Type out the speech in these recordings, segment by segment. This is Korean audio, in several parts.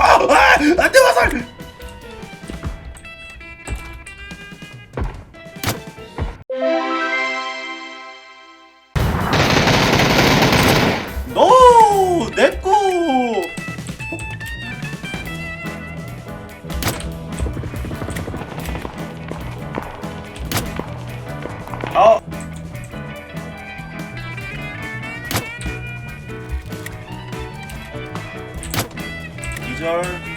아, 아, 안돼 화살. 노, 기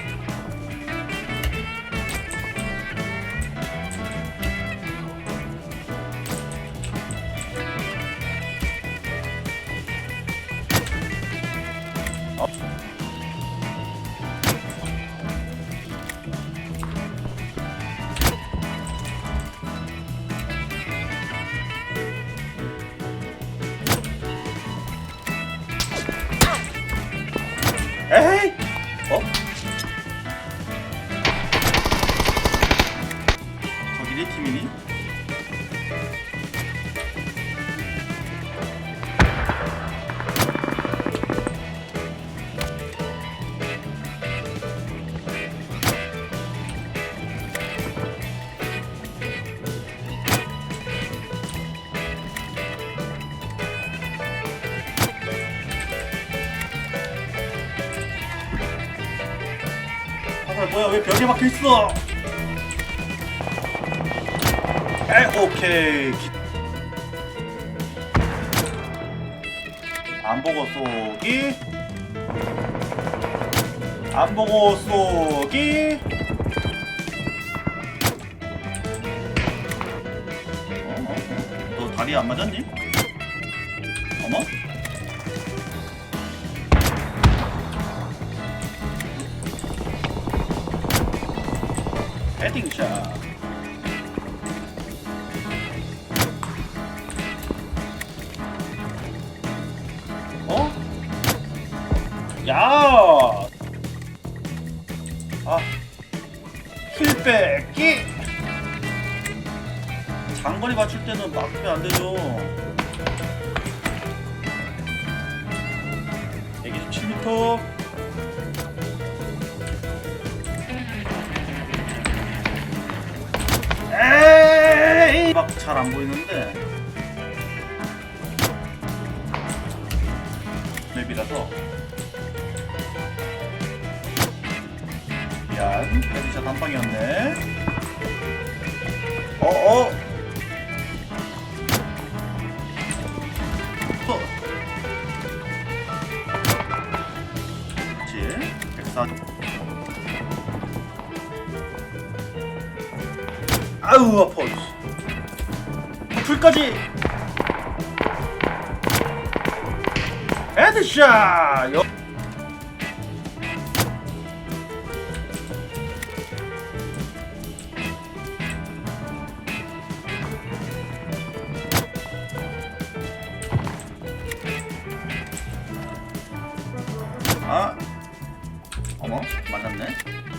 네 팀이니? 뭐야 왜 벽에 박혀 있어? 에 오케이 기- 안 보고 쏘기 안 보고 쏘기 어, 어, 어. 너 다리 안 맞았니? 어머? 헤딩샷 야! 아, 힐 뺏기! 장거리 맞출 때는 막으면 안 되죠. 127m. 에이! 막 잘 안 보이는데. 맵이라서. 미안, 헤드샷 한 방이었네. 어, 어. 104. 아우 아파 풀까지 헤드샷 아, 어머 맞았네.